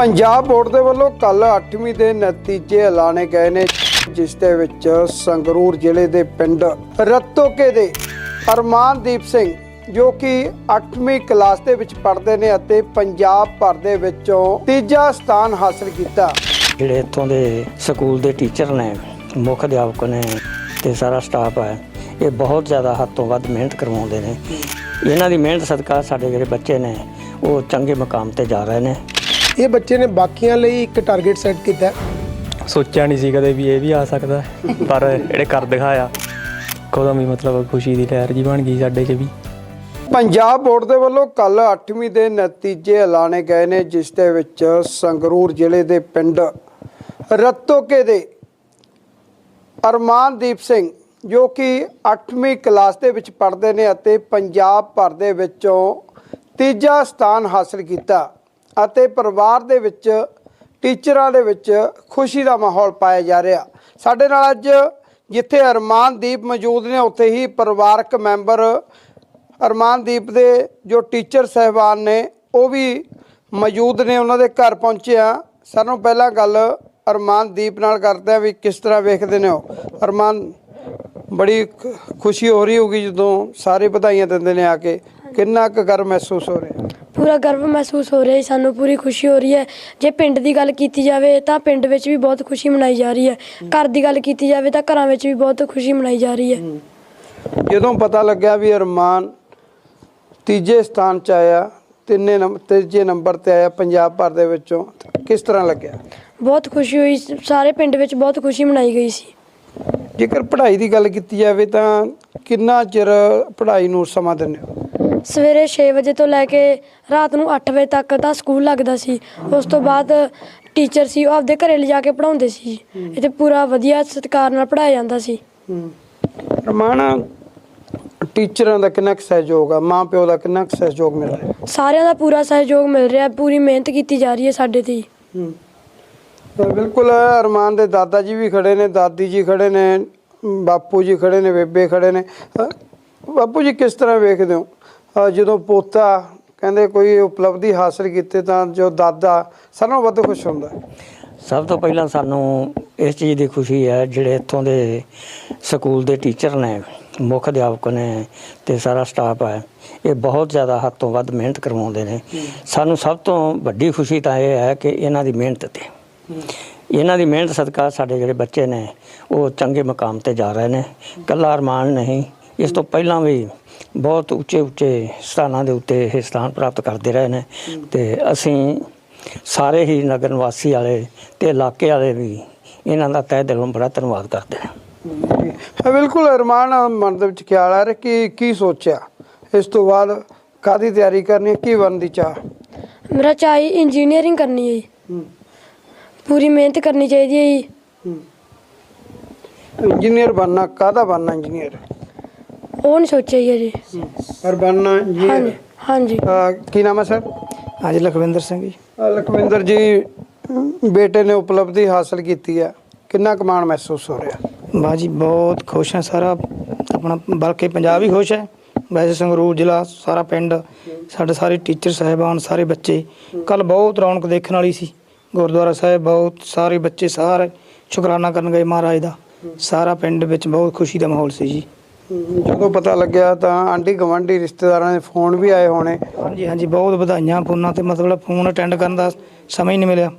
Punjab board ਦੇ ਵੱਲੋਂ ਕੱਲ 8ਵੀਂ ਦੇ ਨਤੀਜੇ ਐਲਾਨੇ ਗਏ ਨੇ ਜਿਸ ਦੇ ਵਿੱਚ ਸੰਗਰੂਰ ਜ਼ਿਲ੍ਹੇ ਦੇ ਪਿੰਡ ਰਤੋਕੇ ਦੇ ਅਰਮਾਨਦੀਪ ਸਿੰਘ ਜੋ ਕਿ 8ਵੀਂ ਕਲਾਸ ਦੇ ਵਿੱਚ ਪੜ੍ਹਦੇ ਨੇ ਅਤੇ ਪੰਜਾਬ ਭਰ ਦੇ ਵਿੱਚੋਂ ਤੀਜਾ ਸਥਾਨ ਹਾਸਲ ਕੀਤਾ। ਜਿਹੜੇ ਇੱਥੋਂ ਦੇ ਸਕੂਲ ਦੇ ਟੀਚਰ ਨੇ ਮੁੱਖ ਅਧਿਆਪਕ ਨੇ ਤੇ ਸਾਰਾ ਸਟਾਫ ਹੈ ਇਹ ਬਹੁਤ ਜ਼ਿਆਦਾ ਹੱਦ ਤੋਂ ਵੱਧ ਮਿਹਨਤ ਕਰਵਾਉਂਦੇ ਨੇ। ਇਹਨਾਂ ਦੀ ਮਿਹਨਤ ਸਦਕਾ ਸਾਡੇ ਜਿਹੜੇ ਬੱਚੇ ਨੇ ਉਹ ਚੰਗੇ ਮਕਾਮ ਤੇ ਜਾ ਰਹੇ ਨੇ। ਇਹ ਬੱਚੇ ਨੇ ਬਾਕੀਆਂ ਲਈ ਇੱਕ ਟਾਰਗੇਟ ਸੈੱਟ ਕੀਤਾ ਹੈ। ਸੋਚਿਆ ਨਹੀਂ ਸੀ ਕਦੇ ਵੀ ਇਹ ਵੀ ਆ ਸਕਦਾ ਹੈ। ਪਰ ਜਿਹੜੇ ਕਰ ਦਿਖਾਇਆ ਕਦੋਂ ਵੀ ਮਤਲਬ ਖੁਸ਼ੀ ਦੀ ਲਹਿਰ ਜੀ ਬਣ ਗਈ ਸਾਡੇ 'ਚ ਵੀ ਪੰਜਾਬ ਬੋਰਡ ਦੇ ਵੱਲੋਂ ਕੱਲ 8ਵੀਂ ਦੇ ਨਤੀਜੇ ਐਲਾਨੇ ਗਏ ਨੇ ਜਿਸ ਦੇ ਵਿੱਚ ਸੰਗਰੂਰ ਜ਼ਿਲ੍ਹੇ ਦੇ ਪਿੰਡ ਰਤੋਕੇ ਦੇ ਅਰਮਾਨਦੀਪ ਸਿੰਘ ਜੋ ਕਿ 8ਵੀਂ ਕਲਾਸ ਦੇ ਵਿੱਚ ਪੜ੍ਹਦੇ ਨੇ ਅਤੇ ਪੰਜਾਬ ਭਰ ਦੇ ਵਿੱਚੋਂ ਤੀਜਾ ਸਥਾਨ ਹਾਸਲ ਕੀਤਾ ਅਤੇ ਪਰਿਵਾਰ ਦੇ ਵਿੱਚ, ਟੀਚਰਾਂ ਦੇ ਵਿੱਚ ਖੁਸ਼ੀ ਦਾ ਮਾਹੌਲ ਪਾਇਆ ਜਾ ਰਿਹਾ। ਸਾਡੇ ਨਾਲ ਅੱਜ ਜਿੱਥੇ ਅਰਮਾਨਦੀਪ ਮੌਜੂਦ ਨੇ, ਉੱਥੇ ਹੀ ਪਰਿਵਾਰਕ ਮੈਂਬਰ ਅਰਮਾਨਦੀਪ ਦੇ ਜੋ ਟੀਚਰ ਸਹਿਬਾਨ ਨੇ, ਉਹ ਵੀ ਮੌਜੂਦ ਨੇ, ਉਹਨਾਂ ਦੇ ਘਰ ਪਹੁੰਚੇ ਆ। ਸਾਨੂੰ ਪਹਿਲਾਂ ਗੱਲ ਅਰਮਾਨਦੀਪ ਨਾਲ ਕਰਦੇ ਆ ਵੀ ਕਿਸ ਤਰ੍ਹਾਂ ਵੇਖਦੇ ਨੇ ਉਹ। ਅਰਮਾਨ, ਬੜੀ ਖੁਸ਼ੀ ਹੋ ਰਹੀ ਹੋਗੀ ਜਦੋਂ ਸਾਰੇ ਵਧਾਈਆਂ ਦਿੰਦੇ ਨੇ ਆ ਕੇ। ਕਿੰਨਾ ਕੁ ਗਰਵ ਮਹਿਸੂਸ ਹੋ ਰਿਹਾ। ਪੂਰਾ ਗਰਵ ਮਹਿਸੂਸ ਹੋ ਰਿਹਾ ਹੈ ਸਾਨੂੰ ਪੂਰੀ ਖੁਸ਼ੀ ਹੋ ਰਹੀ ਹੈ। ਜੇ ਪਿੰਡ ਦੀ ਗੱਲ ਕੀਤੀ ਜਾਵੇ ਤਾਂ ਪਿੰਡ ਵਿੱਚ ਵੀ ਬਹੁਤ ਖੁਸ਼ੀ ਮਨਾਈ ਜਾ ਰਹੀ ਹੈ। ਘਰ ਦੀ ਗੱਲ ਕੀਤੀ ਜਾਵੇ ਤਾਂ ਘਰਾਂ ਵਿੱਚ ਵੀ ਬਹੁਤ ਖੁਸ਼ੀ ਮਨਾਈ ਜਾ ਰਹੀ ਹੈ। ਜਦੋਂ ਪਤਾ ਲੱਗਿਆ ਵੀ ਅਰਮਾਨ ਤੀਜੇ ਸਥਾਨ 'ਚ ਆਇਆ ਤਿੰਨੇ ਨੰਬਰ ਤੀਜੇ ਨੰਬਰ ਤੇ ਆਇਆ ਪੰਜਾਬ ਭਰ ਦੇ ਵਿੱਚੋਂ ਕਿਸ ਤਰ੍ਹਾਂ ਲੱਗਿਆ? ਬਹੁਤ ਖੁਸ਼ੀ ਹੋਈ ਸਾਰੇ ਪਿੰਡ ਵਿੱਚ ਬਹੁਤ ਖੁਸ਼ੀ ਮਨਾਈ ਗਈ ਸੀ। ਜੇਕਰ ਪੜ੍ਹਾਈ ਦੀ ਗੱਲ ਕੀਤੀ ਜਾਵੇ ਤਾਂ ਕਿੰਨਾ ਚਿਰ ਪੜ੍ਹਾਈ ਨੂੰ ਸਮਾਂ ਦਿੰਦੇ ਹੋ? ਸਵੇਰੇ 6 ਵਜੇ ਤੋਂ ਲੈ ਕੇ ਰਾਤ ਨੂੰ 8 ਵਜੇ ਤੱਕ ਤਾਂ ਸਕੂਲ ਲੱਗਦਾ ਸੀ। ਉਸ ਤੋਂ ਬਾਅਦ ਟੀਚਰ ਸੀ ਉਹ ਆਪਦੇ ਘਰੇ ਲਿਜਾ ਕੇ ਪੜਾਉਂਦੇ ਸੀ। ਇੱਥੇ ਪੂਰਾ ਵਧੀਆ ਸਤਿਕਾਰ ਨਾਲ ਪੜਾਇਆ ਜਾਂਦਾ ਸੀ। ਰਮਾਨ ਟੀਚਰਾਂ ਦਾ ਕਿੰਨਾ ਕੁ ਸਹਿਯੋਗ ਆ? ਮਾਂ ਪਿਓ ਦਾ ਕਿੰਨਾ ਕੁ ਸਹਿਯੋਗ ਮਿਲ ਰਿਹਾ? ਸਾਰਿਆਂ ਦਾ ਪੂਰਾ ਸਹਿਯੋਗ ਮਿਲ ਰਿਹਾ ਪੂਰੀ ਮਿਹਨਤ ਕੀਤੀ ਜਾ ਰਹੀ ਹੈ ਸਾਡੇ ਤੇ ਹੀ। ਤਾਂ ਬਿਲਕੁਲ ਅਰਮਾਨ ਦੇ ਦਾਦਾ ਜੀ ਵੀ ਖੜੇ ਨੇ ਦਾਦੀ ਜੀ ਖੜੇ ਨੇ ਬਾਪੂ ਜੀ ਖੜੇ ਨੇ ਬੇਬੇ ਖੜੇ ਨੇ। ਬਾਪੂ ਜੀ ਕਿਸ ਤਰ੍ਹਾਂ ਵੇਖਦੇ ਹੋ? ਜਦੋਂ ਪੋਤਾ ਕਹਿੰਦੇ ਕੋਈ ਉਪਲਬਧੀ ਹਾਸਲ ਕੀਤੀ ਤਾਂ ਜੋ ਦਾਦਾ ਨਾਲੋਂ ਵੱਧ ਖੁਸ਼ ਹੁੰਦਾ। ਸਭ ਤੋਂ ਪਹਿਲਾਂ ਸਾਨੂੰ ਇਸ ਚੀਜ਼ ਦੀ ਖੁਸ਼ੀ ਹੈ ਜਿਹੜੇ ਇੱਥੋਂ ਦੇ ਸਕੂਲ ਦੇ ਟੀਚਰ ਨੇ ਮੁੱਖ ਅਧਿਆਪਕ ਨੇ ਤੇ ਸਾਰਾ ਸਟਾਫ ਹੈ ਇਹ ਬਹੁਤ ਜ਼ਿਆਦਾ ਹੱਦ ਤੋਂ ਵੱਧ ਮਿਹਨਤ ਕਰਵਾਉਂਦੇ ਨੇ। ਸਾਨੂੰ ਸਭ ਤੋਂ ਵੱਡੀ ਖੁਸ਼ੀ ਤਾਂ ਇਹ ਹੈ ਕਿ ਇਹਨਾਂ ਦੀ ਮਿਹਨਤ ਤੇ। ਇਹਨਾਂ ਦੀ ਮਿਹਨਤ ਸਦਕਾ ਸਾਡੇ ਜਿਹੜੇ ਬੱਚੇ ਨੇ ਉਹ ਚੰਗੇ ਮਕਾਮ ਤੇ ਜਾ ਰਹੇ ਨੇ। ਕੱਲਾ ਅਰਮਾਨ ਨਹੀਂ ਇਸ ਤੋਂ ਪਹਿਲਾਂ ਵੀ ਬਹੁਤ ਉੱਚੇ ਉੱਚੇ ਸਥਾਨਾਂ ਦੇ ਉੱਤੇ ਇਹ ਸਥਾਨ ਪ੍ਰਾਪਤ ਕਰਦੇ ਰਹੇ ਨੇ। ਤੇ ਅਸੀਂ ਸਾਰੇ ਹੀ ਨਗਰ ਨਿਵਾਸੀ ਵਾਲੇ ਤੇ ਇਲਾਕੇ ਵਾਲੇ ਵੀ ਇਹਨਾਂ ਦਾ ਤਹਿ ਦਿਲੋਂ ਬੜਾ ਧੰਨਵਾਦ ਕਰਦੇ ਨੇ ਹਾਂ, ਬਿਲਕੁਲ ਅਰਮਾਨ ਮਨ ਦੇ ਵਿੱਚ ਖਿਆਲ ਆ ਰਿਹਾ ਕਿ ਕੀ ਸੋਚਿਆ। ਇਸ ਤੋਂ ਬਾਅਦ ਕਾਦੀ ਤਿਆਰੀ ਕਰਨੀ ਹੈ ਕੀ ਬਣਨ ਦੀ ਚਾਹ? ਮੇਰਾ ਚਾਹੀ ਇੰਜੀਨੀਅਰਿੰਗ ਕਰਨੀ ਹੈ। ਪੂਰੀ ਮਿਹਨਤ ਕਰਨੀ ਚਾਹੀਦੀ ਹੈ ਜੀ। ਇੰਜੀਨੀਅਰ ਬਣਨਾ ਕਾਹਦਾ ਬਣਨਾ ਇੰਜੀਨੀਅਰ? ਉਹ ਨਹੀਂ ਸੋਚਿਆ ਜੀ ਅਜੇ ਪਰ ਬਣਨਾ ਹਾਂਜੀ ਇੰਜੀਨੀਅਰ। ਹਾਂਜੀ ਅ, ਕੀ ਨਾਮ ਹੈ ਸਰ? ਹਾਂਜੀ ਲਖਵਿੰਦਰ ਸਿੰਘ ਜੀ। ਲਖਵਿੰਦਰ ਜੀ ਬੇਟੇ ਨੇ ਉਪਲਬਧੀ ਹਾਸਲ ਕੀਤੀ ਹੈ। ਕਿੰਨਾ ਕਮਾਣ ਮਹਿਸੂਸ ਹੋ ਰਿਹਾ? ਬਾਜੀ ਬਹੁਤ ਖੁਸ਼ ਹਾਂ ਸਾਰਾ। ਆਪਣਾ ਬਲਕਿ ਪੰਜਾਬ ਹੀ ਖੁਸ਼ ਹੈ। ਵੈਸੇ ਸੰਗਰੂਰ ਜ਼ਿਲ੍ਹਾ ਸਾਰਾ ਪਿੰਡ ਸਾਡੇ ਸਾਰੇ ਟੀਚਰ ਸਾਹਿਬਾਨ ਸਾਰੇ ਬੱਚੇ। ਕੱਲ ਬਹੁਤ ਰੌਣਕ ਦੇਖਣ ਵਾਲੀ ਸੀ। ਗੁਰਦੁਆਰਾ ਸਾਹਿਬ ਬਹੁਤ ਸਾਰੇ ਬੱਚੇ ਸਾਰੇ ਸ਼ੁਕਰਾਨਾ ਕਰਨ ਗਏ ਮਹਾਰਾਜ ਦਾ। ਸਾਰਾ ਪਿੰਡ ਵਿੱਚ ਬਹੁਤ ਖੁਸ਼ੀ ਦਾ ਮਾਹੌਲ ਸੀ ਜੀ। ਜਦੋਂ ਪਤਾ ਲੱਗਿਆ ਤਾਂ ਆਂਢੀ ਗਵਾਂਢੀ ਰਿਸ਼ਤੇਦਾਰਾਂ ਦੇ ਫੋਨ ਵੀ ਆਏ ਹੋਣੇ। ਹਾਂਜੀ ਹਾਂਜੀ ਬਹੁਤ ਵਧਾਈਆਂ ਫੋਨਾਂ ਤੇ ਮਤਲਬ ਫੋਨ ਅਟੈਂਡ ਕਰਨ ਦਾ ਸਮਾਂ ਹੀ ਨਹੀਂ ਮਿਲਿਆ।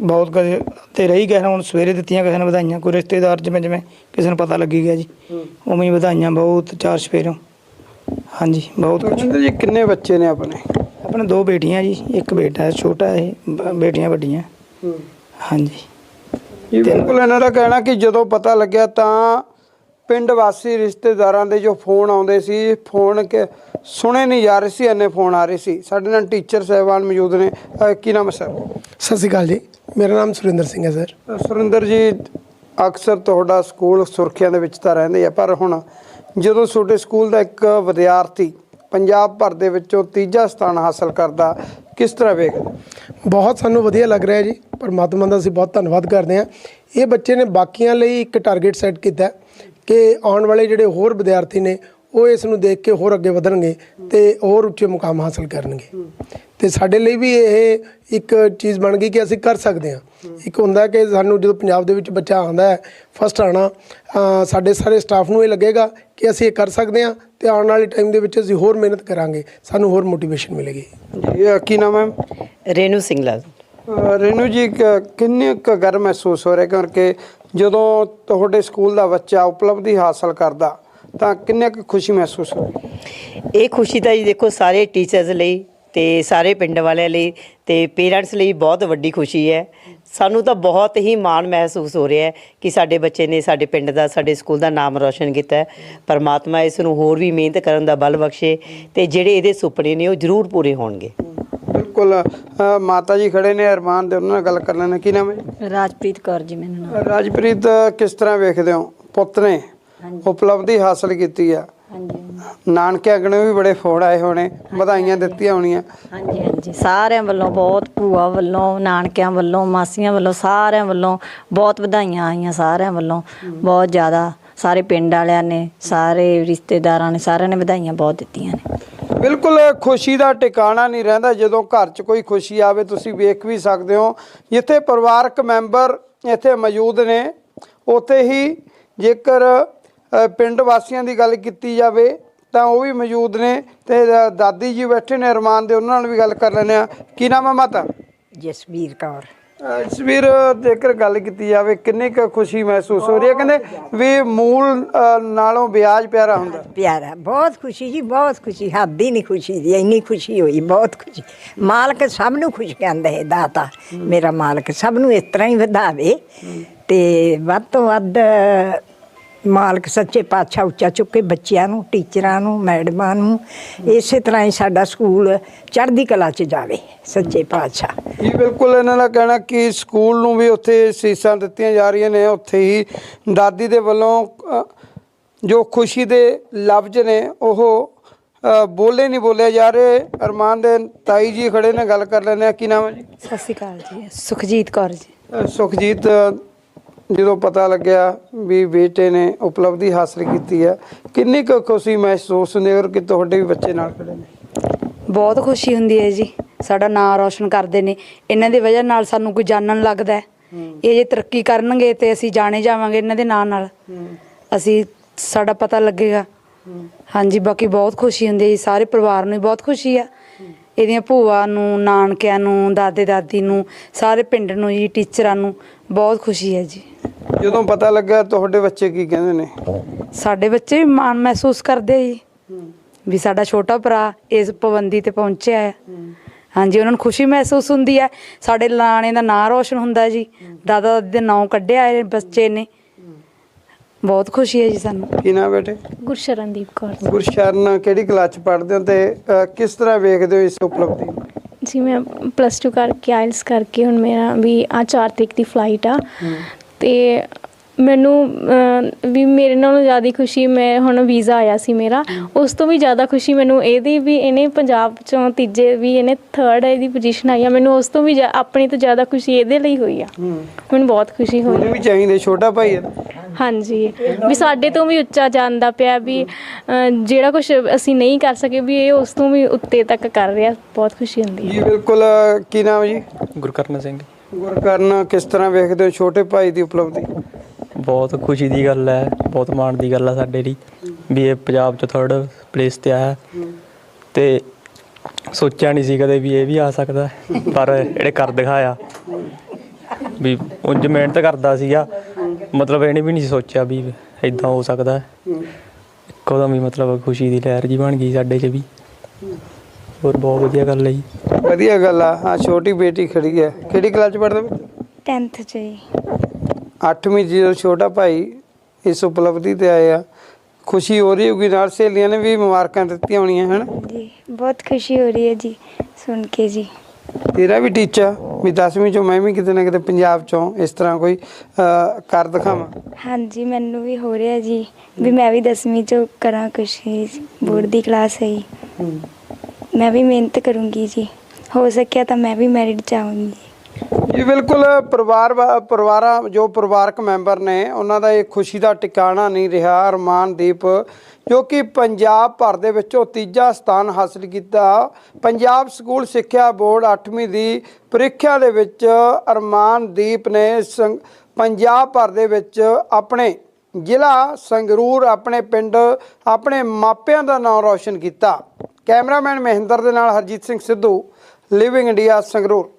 ਬਹੁਤ ਕਦੇ ਤੇ ਰਹੀ ਗਏ ਹੁਣ ਸਵੇਰੇ ਦਿੱਤੀਆਂ ਕਿਸੇ ਨੇ ਵਧਾਈਆਂ। ਕੋਈ ਰਿਸ਼ਤੇਦਾਰ ਜਿਵੇਂ ਜਿਵੇਂ ਕਿਸੇ ਨੂੰ ਪਤਾ ਲੱਗੀ ਗਿਆ ਜੀ। ਉਵੇਂ ਹੀ ਵਧਾਈਆਂ ਬਹੁਤ ਚਾਰ ਸਫੇਰੋਂ ਹਾਂਜੀ ਬਹੁਤ ਕੁਝ ਜੀ ਕਿੰਨੇ ਬੱਚੇ ਨੇ ਆਪਣੇ? ਆਪਣੇ ਦੋ ਬੇਟੀਆਂ ਜੀ ਇੱਕ ਬੇਟਾ ਹੈ ਛੋਟਾ ਹੈ ਬ- ਬੇਟੀਆਂ ਵੱਡੀਆਂ। ਹਾਂਜੀ। ਇਹ ਬਿਲਕੁਲ ਇਹਨਾਂ ਦਾ ਕਹਿਣਾ ਕਿ ਜਦੋਂ ਪਤਾ ਲੱਗਿਆ ਤਾਂ ਪਿੰਡ ਵਾਸੀ ਰਿਸ਼ਤੇਦਾਰਾਂ ਦੇ ਜੋ ਫੋਨ ਆਉਂਦੇ ਸੀ ਫੋਨ ਕਿ ਸੁਣੇ ਨਹੀਂ ਜਾ ਰਹੇ ਸੀ ਇੰਨੇ ਫੋਨ ਆ ਰਹੇ ਸੀ। ਸਾਡੇ ਨਾਲ ਟੀਚਰ ਸਾਹਿਬਾਨ ਮੌਜੂਦ ਨੇ। ਕੀ ਨਾਮ ਹੈ ਸਰ? ਸਤਿ ਸ਼੍ਰੀ ਅਕਾਲ ਜੀ। ਮੇਰਾ ਨਾਮ ਸੁਰਿੰਦਰ ਸਿੰਘ ਹੈ ਸਰ। ਸੁਰਿੰਦਰ ਜੀ ਅਕਸਰ ਤੁਹਾਡਾ ਸਕੂਲ ਸੁਰਖੀਆਂ ਦੇ ਵਿੱਚ ਤਾਂ ਰਹਿੰਦੇ ਆ ਪਰ ਹੁਣ ਜਦੋਂ ਤੁਹਾਡੇ ਸਕੂਲ ਦਾ ਇੱਕ ਵਿਦਿਆਰਥੀ ਪੰਜਾਬ ਭਰ ਦੇ ਵਿੱਚੋਂ ਤੀਜਾ ਸਥਾਨ ਹਾਸਲ ਕਰਦਾ, ਕਿਸ ਤਰ੍ਹਾਂ ਵੇਖਦੇ? ਬਹੁਤ ਸਾਨੂੰ ਵਧੀਆ ਲੱਗ ਰਿਹਾ ਜੀ, ਪਰਮਾਤਮਾ ਦਾ ਅਸੀਂ ਬਹੁਤ ਧੰਨਵਾਦ ਕਰਦੇ ਹਾਂ। ਇਹ ਬੱਚੇ ਨੇ ਬਾਕੀਆਂ ਲਈ ਇੱਕ ਟਾਰਗੇਟ ਸੈੱਟ ਕੀਤਾ ਕਿ ਆਉਣ ਵਾਲੇ ਜਿਹੜੇ ਹੋਰ ਵਿਦਿਆਰਥੀ ਨੇ ਉਹ ਇਸ ਨੂੰ ਦੇਖ ਕੇ ਹੋਰ ਅੱਗੇ ਵਧਣਗੇ ਤੇ ਹੋਰ ਉੱਚੇ ਮੁਕਾਮ ਹਾਸਲ ਕਰਨਗੇ। ਤੇ ਸਾਡੇ ਲਈ ਵੀ ਇਹ ਇੱਕ ਚੀਜ਼ ਬਣ ਗਈ ਕਿ ਅਸੀਂ ਕਰ ਸਕਦੇ ਹਾਂ। ਇੱਕ ਹੁੰਦਾ ਕਿ ਸਾਨੂੰ ਜਦੋਂ ਪੰਜਾਬ ਦੇ ਵਿੱਚ ਬੱਚਾ ਆਉਂਦਾ ਹੈ ਫਸਟ ਆਣਾ ਸਾਡੇ ਸਾਰੇ ਸਟਾਫ ਨੂੰ ਇਹ ਲੱਗੇਗਾ ਕਿ ਅਸੀਂ ਇਹ ਕਰ ਸਕਦੇ ਹਾਂ ਤੇ ਆਉਣ ਵਾਲੇ ਟਾਈਮ ਦੇ ਵਿੱਚ ਅਸੀਂ ਹੋਰ ਮਿਹਨਤ ਕਰਾਂਗੇ ਸਾਨੂੰ ਹੋਰ ਮੋਟੀਵੇਸ਼ਨ ਮਿਲੇਗੀ। ਜੀ ਕੀ ਨਾਮ ਹੈ? ਰੇਨੂ ਸਿੰਘਲਾ ਰੇਨੂ ਜੀ ਕਿੰਨੇ ਕੁ ਗਰਮ ਮਹਿਸੂਸ ਹੋ ਰਿਹਾ ਕਿਉਂਕਿ ਜਦੋਂ ਤੁਹਾਡੇ ਸਕੂਲ ਦਾ ਬੱਚਾ ਉਪਲਬਧੀ ਹਾਸਲ ਕਰਦਾ ਤਾਂ ਕਿੰਨੇ ਕੁ ਖੁਸ਼ੀ ਮਹਿਸੂਸ ਹੋ ਰਹੀ ਇਹ ਖੁਸ਼ੀ ਤਾਂ ਜੀ ਦੇਖੋ ਸਾਰੇ ਟੀਚਰਸ ਲਈ ਤੇ ਸਾਰੇ ਪਿੰਡ ਵਾਲਿਆਂ ਲਈ ਤੇ ਪੇਰੈਂਟਸ ਲਈ ਬਹੁਤ ਵੱਡੀ ਖੁਸ਼ੀ ਹੈ। ਸਾਨੂੰ ਤਾਂ ਬਹੁਤ ਹੀ ਮਾਣ ਮਹਿਸੂਸ ਹੋ ਰਿਹਾ ਹੈ ਕਿ ਸਾਡੇ ਬੱਚੇ ਨੇ ਸਾਡੇ ਪਿੰਡ ਦਾ ਸਾਡੇ ਸਕੂਲ ਦਾ ਨਾਮ ਰੌਸ਼ਨ ਕੀਤਾ ਹੈ। ਪਰਮਾਤਮਾ ਇਸ ਨੂੰ ਹੋਰ ਵੀ ਮਿਹਨਤ ਕਰਨ ਦਾ ਬਲ ਬਖਸ਼ੇ ਤੇ ਜਿਹੜੇ ਇਹਦੇ ਸੁਪਨੇ ਨੇ ਉਹ ਜ਼ਰੂਰ ਪੂਰੇ ਹੋਣਗੇ। ਬਿਲਕੁਲ ਅ, ਮਾਤਾ ਜੀ ਖੜੇ ਨੇ ਅਰਮਾਨ ਦੇ ਉਹਨਾਂ ਨਾਲ ਗੱਲ ਕਰ ਲੈਣਾ ਕੀ ਨਾਮ ਹੈ? ਰਾਜਪ੍ਰੀਤ ਕੌਰ ਜੀ ਮੈਨੂੰ ਨਾਮ। ਰਾਜਪ੍ਰੀਤ ਕਿਸ ਤਰ੍ਹਾਂ ਵੇਖਦੇ ਹੋ? ਪੁੱਤ ਨੇ? ਉਪਲਬਧੀ ਹਾਸਲ ਕੀਤੀ ਆ। ਹਾਂਜੀ ਨਾਨਕੇ ਅਗਣੇ ਵੀ ਬੜੇ ਫੋੜ ਆਏ ਹੋਣੇ ਵਧਾਈਆਂ ਦਿੱਤੀਆਂ ਹੋਣੀਆਂ। ਹਾਂਜੀ ਹਾਂਜੀ। ਸਾਰਿਆਂ ਵੱਲੋਂ ਬਹੁਤ ਭੂਆ ਵੱਲੋਂ ਨਾਨਕਿਆਂ ਵੱਲੋਂ ਮਾਸੀਆਂ ਵੱਲੋਂ ਸਾਰਿਆਂ ਵੱਲੋਂ ਬਹੁਤ ਵਧਾਈਆਂ ਆਈਆਂ ਸਾਰਿਆਂ ਵੱਲੋਂ। ਬਹੁਤ ਜ਼ਿਆਦਾ ਸਾਰੇ ਪਿੰਡ ਵਾਲਿਆਂ ਨੇ ਸਾਰੇ ਰਿਸ਼ਤੇਦਾਰਾਂ ਨੇ ਸਾਰਿਆਂ ਨੇ ਵਧਾਈਆਂ ਬਹੁਤ ਦਿੱਤੀਆਂ ਨੇ। ਬਿਲਕੁਲ ਖੁਸ਼ੀ ਦਾ ਟਿਕਾਣਾ ਨਹੀਂ ਰਹਿੰਦਾ। ਜਦੋਂ ਘਰ 'ਚ ਕੋਈ ਖੁਸ਼ੀ ਆਵੇ ਤੁਸੀਂ ਵੇਖ ਵੀ ਸਕਦੇ ਹੋ ਜਿੱਥੇ ਪਰਿਵਾਰਕ ਮੈਂਬਰ ਇੱਥੇ ਮੌਜੂਦ ਨੇ ਉੱਥੇ ਹੀ ਜੇਕਰ ਪਿੰਡ ਵਾਸੀਆਂ ਦੀ ਗੱਲ ਕੀਤੀ ਜਾਵੇ ਤਾਂ ਉਹ ਵੀ ਮੌਜੂਦ ਨੇ ਤੇ ਦਾਦੀ ਜੀ ਬੈਠੇ ਨੇ ਅਰਮਾਨ ਦੇ ਉਹਨਾਂ ਨਾਲ ਵੀ ਗੱਲ ਕਰ ਲੈਂਦੇ ਆ ਕੀ ਨਾਮ ਹੈ ਮਾਤਾ? ਜਸਵੀਰ ਕੌਰ। ਜਸਵੀਰ ਜੇਕਰ ਗੱਲ ਕੀਤੀ ਜਾਵੇ ਕਿੰਨੀ ਕੁ ਖੁਸ਼ੀ ਮਹਿਸੂਸ ਹੋ ਰਹੀ ਹੈ? ਕਹਿੰਦੇ ਵੀ ਮੂਲ ਨਾਲੋਂ ਵਿਆਜ ਪਿਆਰਾ ਹੁੰਦਾ। ਪਿਆਰਾ ਬਹੁਤ ਖੁਸ਼ੀ ਜੀ ਬਹੁਤ ਖੁਸ਼ੀ। ਹੱਦ ਹੀ ਨਹੀਂ ਖੁਸ਼ੀ ਦੀ ਇੰਨੀ ਖੁਸ਼ੀ ਹੋਈ ਬਹੁਤ ਖੁਸ਼ੀ। ਮਾਲਕ ਸਭ ਨੂੰ ਖੁਸ਼ ਕਹਿੰਦਾ ਹੈ ਦਾਤਾ ਮੇਰਾ ਮਾਲਕ। ਸਭ ਨੂੰ ਇਸ ਤਰ੍ਹਾਂ ਹੀ ਵਧਾਵੇ ਤੇ ਵੱਧ ਤੋਂ ਵੱਧ ਮਾਲਕ ਸੱਚੇ ਪਾਤਸ਼ਾਹ ਉੱਚਾ ਚੁੱਕੇ ਬੱਚਿਆਂ ਨੂੰ ਟੀਚਰਾਂ ਨੂੰ ਮੈਡਮਾਂ ਨੂੰ ਇਸੇ ਤਰ੍ਹਾਂ ਹੀ ਸਾਡਾ ਸਕੂਲ ਚੜ੍ਹਦੀ ਕਲਾ 'ਚ ਜਾਵੇ ਸੱਚੇ ਪਾਤਸ਼ਾਹ। ਜੀ ਬਿਲਕੁਲ ਇਹਨਾਂ ਦਾ ਕਹਿਣਾ ਕਿ ਸਕੂਲ ਨੂੰ ਵੀ ਉੱਥੇ ਸੀਸਾਂ ਦਿੱਤੀਆਂ ਜਾ ਰਹੀਆਂ ਨੇ ਉੱਥੇ ਹੀ ਦਾਦੀ ਦੇ ਵੱਲੋਂ ਜੋ ਖੁਸ਼ੀ ਦੇ ਲਫ਼ਜ਼ ਨੇ ਉਹ ਬੋਲੇ ਨਹੀਂ ਬੋਲੇ ਜਾ ਰਹੇ। ਅਰਮਾਨ ਦੇ ਤਾਈ ਜੀ ਖੜੇ ਨੇ ਗੱਲ ਕਰ ਲੈਂਦੇ ਆ ਕੀ ਨਾਮ ਹੈ ਜੀ? ਸਤਿ ਸ਼੍ਰੀ ਅਕਾਲ ਜੀ ਸੁਖਜੀਤ ਕੌਰ ਜੀ। ਸੁਖਜੀਤ ਜਦੋਂ ਪਤਾ ਲੱਗਿਆ ਵੀ ਬੇਟੇ ਨੇ ਉਪਲਬਧੀ ਹਾਸਲ ਕੀਤੀ ਹੈ ਕਿੰਨੀ ਕੁ ਖੁਸ਼ੀ ਮਹਿਸੂਸ ਹੁੰਦੀ ਹੈ ਔਰ ਕਿ ਤੁਹਾਡੇ ਵੀ ਬੱਚੇ ਨਾਲ ਖੜੇ ਨੇ? ਬਹੁਤ ਖੁਸ਼ੀ ਹੁੰਦੀ ਹੈ ਜੀ। ਸਾਡਾ ਨਾਮ ਰੌਸ਼ਨ ਕਰਦੇ ਨੇ। ਇਹਨਾਂ ਦੀ ਵਜ੍ਹਾ ਨਾਲ ਸਾਨੂੰ ਕੋਈ ਜਾਣਨ ਲੱਗਦਾ ਇਹ ਜੇ ਤਰੱਕੀ ਕਰਨਗੇ ਤੇ ਅਸੀਂ ਜਾਣੇ ਜਾਵਾਂਗੇ ਇਹਨਾਂ ਦੇ ਨਾਂ ਨਾਲ। ਅਸੀਂ ਸਾਡਾ ਪਤਾ ਲੱਗੇਗਾ। ਹਾਂਜੀ ਬਾਕੀ ਬਹੁਤ ਖੁਸ਼ੀ ਹੁੰਦੀ ਹੈ ਜੀ। ਸਾਰੇ ਪਰਿਵਾਰ ਨੂੰ ਬਹੁਤ ਖੁਸ਼ੀ ਆ। ਇਹਦੀਆਂ ਭੂਆ ਨੂੰ ਨਾਨਕਿਆਂ ਨੂੰ ਦਾਦੇ ਦਾਦੀ ਨੂੰ ਸਾਰੇ ਪਿੰਡ ਨੂੰ ਜੀ ਟੀਚਰਾਂ ਨੂੰ ਬਹੁਤ ਖੁਸ਼ੀ ਹੈ ਜੀ। ਜਦੋਂ ਪਤਾ ਲੱਗਾ ਤੁਹਾਡੇ ਬੱਚੇ ਕੀ ਕਹਿੰਦੇ ਨੇ? ਸਾਡੇ ਬੱਚੇ ਵੀ ਮਾਣ ਮਹਿਸੂਸ ਕਰਦੇ ਆ ਜੀ। ਵੀ ਸਾਡਾ ਛੋਟਾ ਭਰਾ ਇਸ ਪਾਬੰਦੀ ਤੇ ਪਹੁੰਚਿਆ ਹੈ। ਹਾਂਜੀ ਉਹਨਾਂ ਨੂੰ ਖੁਸ਼ੀ ਮਹਿਸੂਸ ਹੁੰਦੀ ਹੈ। ਸਾਡੇ ਲਾਣੇ ਦਾ ਨਾਂ ਰੋਸ਼ਨ ਹੁੰਦਾ ਜੀ। ਦਾਦਾ ਦਾਦੀ ਦੇ ਨਾਂ ਕੱਢਿਆ ਇਹ ਬੱਚੇ ਨੇ। ਬਹੁਤ ਖੁਸ਼ੀ ਹੈ ਜੀ ਸਾਨੂੰ। ਕੀ ਨਾਮ ਬੇਟੇ? ਗੁਰਸ਼ਰਨਦੀਪ ਕੌਰ। ਗੁਰਸ਼ਰਨ ਕਿਹੜੀ ਕਲਾਸ ਚ ਪੜ੍ਹਦੇ ਹੋ ਤੇ ਅ, ਕਿਸ ਤਰ੍ਹਾਂ ਵੇਖਦੇ ਹੋ ਇਸ ਉਪਲਬਧੀ ਨੂੰ? ਜੀ ਮੈਂ ਪਲੱਸ 2 ਕਰਕੇ ਆਇਲਸ ਕਰਕੇ ਹੁਣ ਮੇਰਾ ਵੀ ਆ 4 ਤਰੀਕ ਦੀ ਫਲਾਈਟ ਆ। ਤੇ ਮੈਨੂੰ ਵੀ ਮੇਰੇ ਨਾਲੋਂ ਜ਼ਿਆਦਾ ਖੁਸ਼ੀ ਮੈਂ ਹੁਣ ਵੀਜ਼ਾ ਆਇਆ ਸੀ ਮੇਰਾ। ਉਸ ਤੋਂ ਵੀ ਜ਼ਿਆਦਾ ਖੁਸ਼ੀ ਮੈਨੂੰ ਇਹਦੀ ਵੀ ਇਹਨੇ ਪੰਜਾਬ ਚੋਂ ਤੀਜੇ ਵੀ ਇਹਨੇ ਥਰਡ ਇਹਦੀ ਪੋਜੀਸ਼ਨ ਆਈ ਆ। ਮੈਨੂੰ ਉਸ ਤੋਂ ਵੀ ਆਪਣੀ ਤੋਂ ਜ਼ਿਆਦਾ ਖੁਸ਼ੀ ਇਹਦੇ ਲਈ ਹੋਈ ਆ। ਮੈਨੂੰ ਬਹੁਤ ਖੁਸ਼ੀ ਹੋਈ। ਉਹਨੂੰ ਵੀ ਚਾਹੀਦੇ ਛੋਟਾ ਭਾਈ ਹੈ ਹਾਂਜੀ। ਵੀ ਸਾਡੇ ਤੋਂ ਵੀ ਉੱਚਾ ਜਾਂਦਾ ਪਿਆ ਵੀ ਜਿਹੜਾ ਕੁਝ ਅਸੀਂ ਨਹੀਂ ਕਰ ਸਕੇ ਵੀ ਇਹ ਉਸ ਤੋਂ ਵੀ ਉੱਤੇ ਤੱਕ ਕਰ ਰਿਹਾ। ਬਹੁਤ ਖੁਸ਼ੀ ਹੁੰਦੀ ਹੈ ਜੀ ਬਿਲਕੁਲ ਕੀ ਨਾਮ ਜੀ? ਗੁਰਕਰਨ ਸਿੰਘ। ਗੁਰਕਰਨ ਕਿਸ ਤਰ੍ਹਾਂ ਵੇਖਦੇ ਹੋ ਛੋਟੇ ਭਾਈ ਦੀ ਉਪਲਬਧੀ? ਬਹੁਤ ਖੁਸ਼ੀ ਦੀ ਗੱਲ ਹੈ ਬਹੁਤ ਮਾਣ ਦੀ ਗੱਲ ਹੈ ਸਾਡੇ ਲਈ ਵੀ ਇਹ ਪੰਜਾਬ 'ਚ ਥਰਡ ਪਲੇਸ ਤੇ ਆਇਆ। ਤੇ ਸੋਚਿਆ ਨਹੀਂ ਸੀ ਕਦੇ ਵੀ ਇਹ ਵੀ ਆ ਸਕਦਾ ਹੈ। ਪਰ ਇਹਨੇ ਕਰ ਦਿਖਾਇਆ। ਵੀ ਉਂਝ ਮਿਹਨਤ ਕਰਦਾ ਸੀਗਾ ਮਤਲਬ ਇਹਨੇ ਵੀ ਨਹੀਂ ਸੋਚਿਆ ਵੀ ਇਦਾਂ ਹੋ ਸਕਦਾ ਹੈ। ਇੱਕੋ ਵੀ ਮਤਲਬ ਖੁਸ਼ੀ ਦੀ ਲਹਿਰ ਜੀ ਬਣ ਗਈ ਸਾਡੇ 'ਚ ਵੀ। ਹੋਰ ਬਹੁਤ ਵਧੀਆ ਗੱਲ ਹੈ ਜੀ। ਵਧੀਆ ਗੱਲ ਆ ਹਾਂ ਛੋਟੀ ਬੇਟੀ ਖੜੀ ਹੈ ਕਿਹੜੀ ਕਲਾਸ ਚ ਪੜ੍ਹਦੇ ਹੋ 10th ਚ ਜੀ। 8ਵੀਂ ਜਦੋਂ ਛੋਟਾ ਭਾਈ ਇਸ ਉਪਲਬਧੀ ਤੇ ਆਏ ਆ ਖੁਸ਼ੀ ਹੋ ਰਹੀ ਹੋਗੀ ਨਾਲ ਸਹੇਲੀਆਂ ਨੇ ਵੀ ਮੁਬਾਰਕਾਂ ਦਿੱਤੀਆਂ ਹੋਣੀਆਂ ਹਨ? ਜੀ ਬਹੁਤ ਖੁਸ਼ੀ ਹੋ ਰਹੀ ਹੈ ਜੀ ਸੁਣ ਕੇ ਜੀ। ਤੇਰਾ ਵੀ ਟੀਚਾ ਵੀ 10ਵੀਂ ਚੋਂ ਮੈਂ ਵੀ ਕਿਤੇ ਨਾ ਕਿਤੇ ਪੰਜਾਬ ਚੋਂ ਇਸ ਤਰ੍ਹਾਂ ਕੋਈ ਕਰ ਦਿਖਾਵਾਂ। ਹਾਂਜੀ ਮੈਨੂੰ ਵੀ ਹੋ ਰਿਹਾ ਜੀ ਵੀ ਮੈਂ ਵੀ 10ਵੀਂ ਚ ਕਰਾਂ ਕੁਛ ਬੋਰਡ ਦੀ ਕਲਾਸ ਹੈ ਜੀ। ਮੈਂ ਵੀ ਮਿਹਨਤ ਕਰੂੰਗੀ ਜੀ ਹੋ ਸਕਿਆ ਤਾਂ ਮੈਂ ਵੀ ਮੈਰਿਟ ਚਾਹੂੰਗੀ ਜੀ, ਬਿਲਕੁਲ, ਪਰਿਵਾਰ ਵਾ- ਪਰਿਵਾਰਾਂ, ਜੋ ਪਰਿਵਾਰਕ ਮੈਂਬਰ ਨੇ, ਉਹਨਾਂ ਦਾ ਇਹ ਖੁਸ਼ੀ ਦਾ ਟਿਕਾਣਾ ਨਹੀਂ ਰਿਹਾ। ਅਰਮਾਨਦੀਪ ਜੋ ਕਿ ਪੰਜਾਬ ਭਰ ਦੇ ਵਿੱਚੋਂ ਤੀਜਾ ਸਥਾਨ ਹਾਸਲ ਕੀਤਾ। ਪੰਜਾਬ ਸਕੂਲ ਸਿੱਖਿਆ ਬੋਰਡ 8ਵੀਂ ਦੀ ਪ੍ਰੀਖਿਆ ਦੇ ਵਿੱਚ ਅਰਮਾਨਦੀਪ ਨੇ ਸੰਗ- ਪੰਜਾਬ ਭਰ ਦੇ ਵਿੱਚ ਆਪਣੇ ਜ਼ਿਲ੍ਹਾ ਸੰਗਰੂਰ, ਆਪਣੇ ਪਿੰਡ, ਆਪਣੇ ਮਾਪਿਆਂ ਦਾ ਨਾਮ ਰੌਸ਼ਨ ਕੀਤਾ। ਕੈਮਰਾਮੈਨ ਮਹਿੰਦਰ ਦੇ ਨਾਲ ਹਰਜੀਤ ਸਿੰਘ ਸਿੱਧੂ ਲਿਵਿੰਗ ਇੰਡੀਆ ਸੰਗਰੂਰ।